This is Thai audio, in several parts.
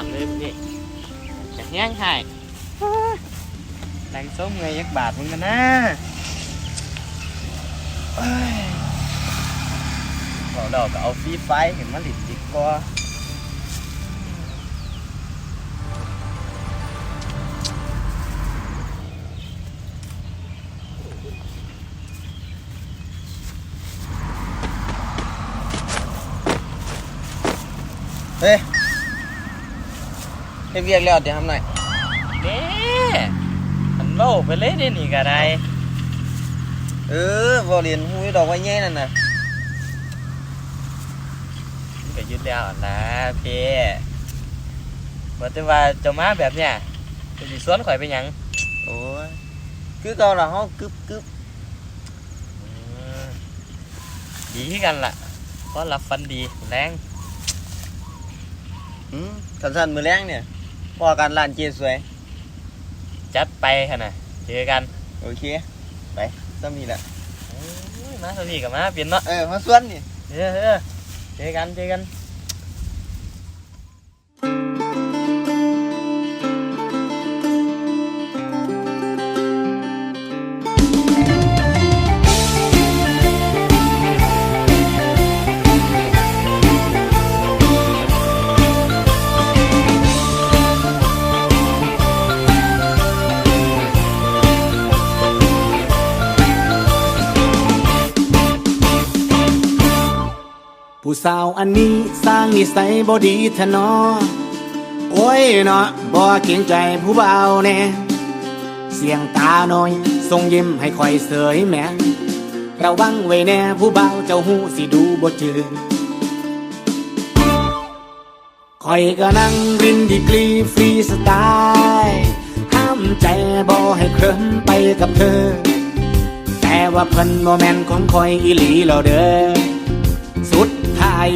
อนเลยพวกนี้จะแห้งหายดังส้มไงยยักบาทมึงกันนะเอ้ยบอกดอกก็เอาฟีไฟเห็นมันหลิดจิกว่าเฮ้ เฮ็ดเรียกแล้วเดี๋ยวทำหน่อยเด้มันเล่าไปเลยเด้นี่ก็ได้ เออบ่เรียนหูยดอกไว้แย่นั่นน่ะมันก็ยึดแล้วนะพี่บ่แต่ว่าเจะมาแบบเนี้ยจะสิสวนข่อยไปหยังโอ้ยคือเก่าล่ะเฮากึบกึบอืมดีคือกันล่ะเพราะรับฟันดีแรงอืมสั้นๆมือแรงเนี่ย พอการร้านเจสวย จัดไปค่ะนะเจอกันโอเค ไปซ้ำนี่แหละโอ้ยมาสวีกับมาเปลี่ยนเนาะเออมาสวนนี่ เออเออเจอกันเจอกัน ผู้สาวอันนี้สร้างนิสัยบดีทะนอ โอ้ยเนาะบ่เกรงใจผู้เบาแน่เสียงตาหน่อย ทรงยิ้มให้คอยเสยแหมระวังไว้แน่ผู้เบาเจ้าหูสิดูบ่จืดคอยก็นั่งรินดีกรีฟรีสไตล์ห้ามใจบ่ให้เคลิ้มไปกับเธอ แต่ว่าเพิ่นบ่แมนของคอยอีหลีแล้วเด้อ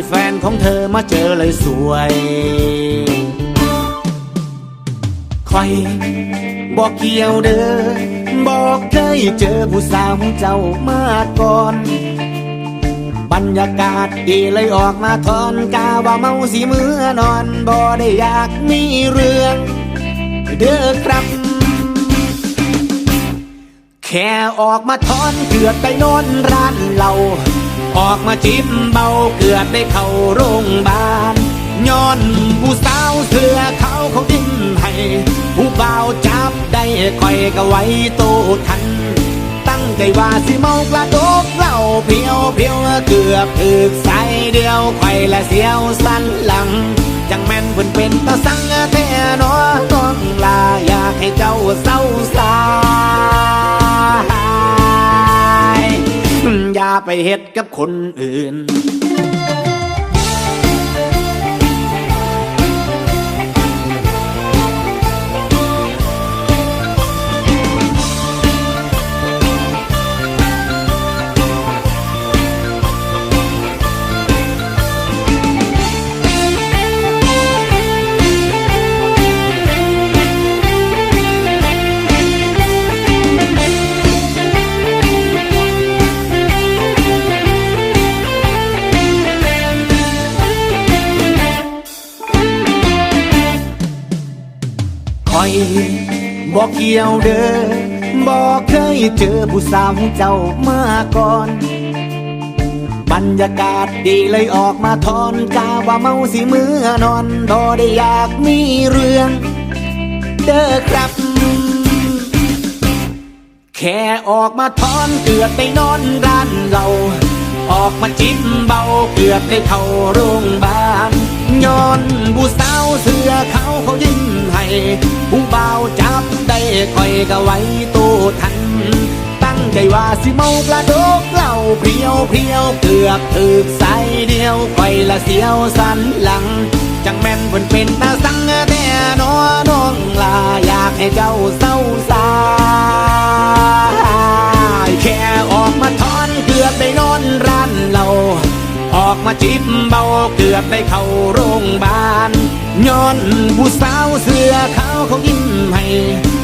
แฟนของเธอมาเจอเลยสวยคอยบอกเกี่ยวเด้อบอกเคยเจอผู้สาวเจ้ามาก่อน บรรยากาศดีเลยออกมาทอนกาว่าเมาสีมือนอนบ่ได้อยากมีเรื่อง เด้อครับแค่ออกมาทอนเกือบไปนอนร้านเรา ออกมาจิ้มเบาเกือบได้เข้าโรงบาลย้อนผู้สาวเสื้อเขาเขาดิ้นให้ผู้บ่าวจับได้คอยก็ไว้โตทัน ตั้งใจว่าสิเมากระโดกเหล่าเพียวเพียวเกือบถึกใสเดียวไข่ละเสียวสันหลัง จังแม่นเพิ่นเป็นตาสังแท้นอน้องลาอยากให้เจ้าเศร้าสา อย่าไปเฮ็ดกับคนอื่น อยบอกเกี่ยวเด้อบอกเคยเจอผู้สาวเจ้ามาก่อน บรรยากาศดีเลยออกมาทอนกาว่าเมาสิมือนอนบ่ได้อยากมีเรื่อง เด้อครับ แค่ออกมาทอนเกือบไปนอนร้านเราออกมาจิ้มเบาเกือบได้เข้าโรงพยาบาลย้อนผู้สาวเสื้อเขาเขายิ้ม ผู้เบาจับได้คอยก็ไว้ตู้ทัน ตั้งใจว่าสิเมาปลาดกเหล้าเพียวเพียวเกือบถึกใสเดียวคอยละเสียวสันหลัง จังแม่นเพิ่นเป็นตาสังแต่นอน้องลาอยากให้เจ้าเศร้าสายแค่ออกมาทอนเกือบได้นอนร้านเราออกมาจิบเบาเกือบได้เข้าโรงพยาบาล ย้อนผู้สาวเสื้อขาวเขายิ้มให้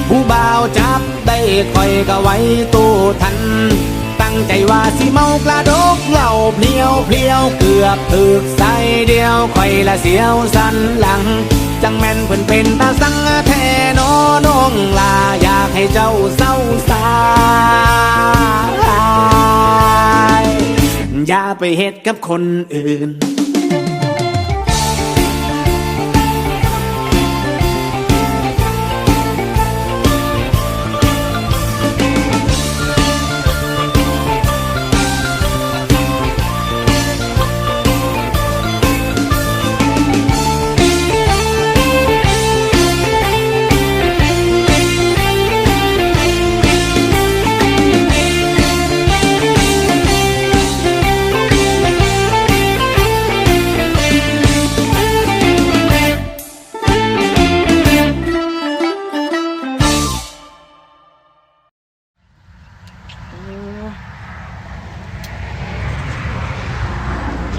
ผู้บ่าวจับได้คอยก็ไว้ตู้ทัน ตั้งใจว่าสิเมากระดกเหล้าเพลียวเพลียวเกือบถึกใส่เดียวคอยละเสียวสันหลัง จังแม่นเพิ่นเป็นตาสังแทนอน้องลาอยากให้เจ้าเศร้าสายอย่าไปเฮ็ดกับคนอื่น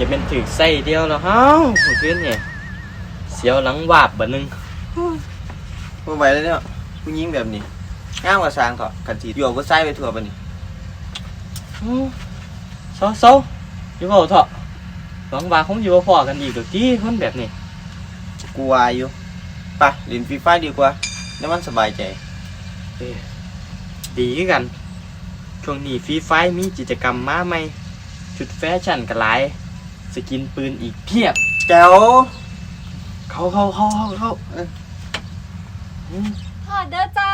เก็บเป็นถือใส่เดียวแล้วเฮ้าเมื่อคืนเนี่ยเสียวหลังวาบบัดนึงบ่ไหวแล้วเนี่ยผู้หญิงแบบนี้งามกว่าสร้างเถอะกันทีโยกก็ใส่ไปทั่วปะนี่เศร้าเศร้าอยู่เปล่าเถอะหวังว่าคงอยู่บ่พอกันอีกดอกที่คนแบบนี้กูวายอยู่ไปเล่นฟรีไฟดีกว่าแล้วมันสบายใจดีคือกันช่วงนี้ฟรีไฟมีกิจกรรมมาใหม่ชุดแฟชั่นกันหลาย สกินปืนอีกเพียบ แจ๋วเข้าเข้าเข้าเข้าเข้าเอออืมขอเด้อจ้า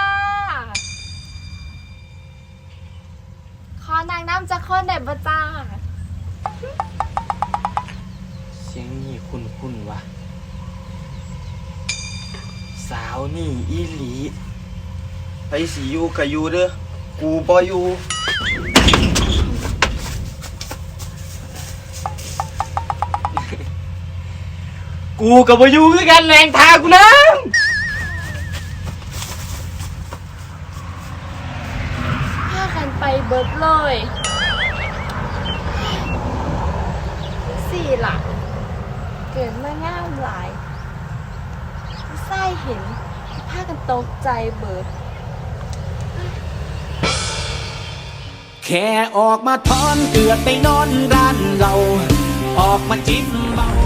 ขอนางน้ำจะคนเด็ดบ่จ้า เสียงนี่คุ้นคุ้นๆวะสาวนี่อีหลีไปสีอยู่กับอยู่เด้อกูบ่อยู่ กูกับบอยูคือกันแรงทากูนะพากันไปเบิดเลยสี่หลักเกิดมางามหลายไส้เห็นพากันตกใจเบิดแค่ออกมาทอนเกือบไปนอนร้านเรา ออกมาจิ้มเบา